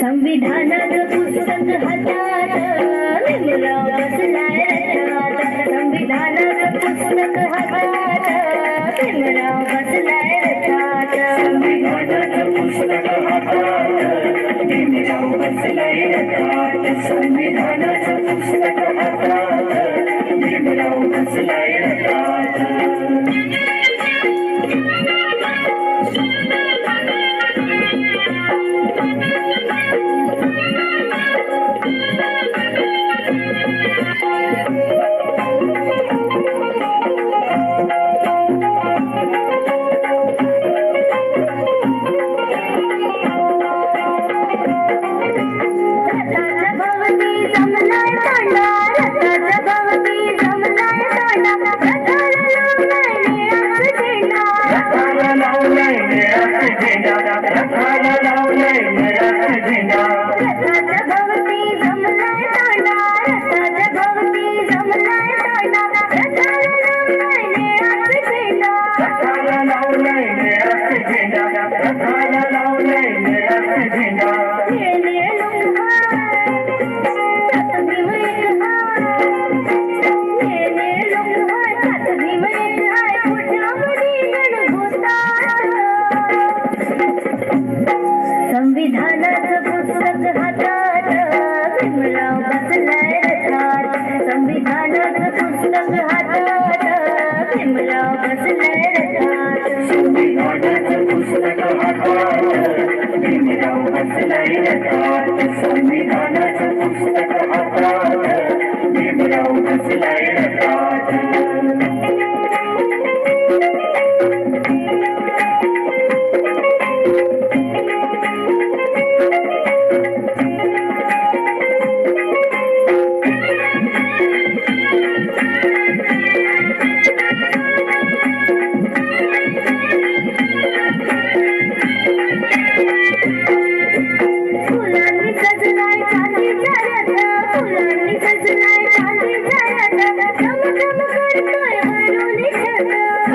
संविधानात पुस्तक हातात निर्मला बसलाय संविधानात पुस्तक हातात संविधानाचा पुस्तक हातात मी बनवून बसलाय संविधानाचं पुस्तक हातात मी बराव बसलाय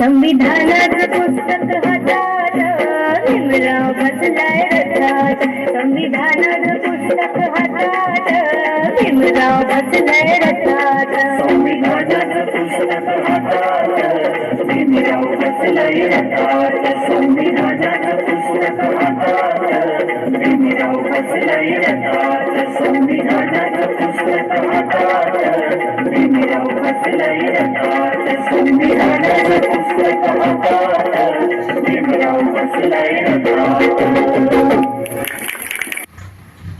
संविधानात रथात संविधानाचं पुस्तक हातात भीमराव बसलाय रथात. संविधानाचं पुस्तक हातात भीमराव बसलाय रथात. संविधानाचं पुस्तक हातात भीमराव बसलाय रथात. संविधानाचं पुस्तक हातात भीमराव बसलाय रथात. संविधानाचं पुस्तक हातात भीमराव बसलाय रथात.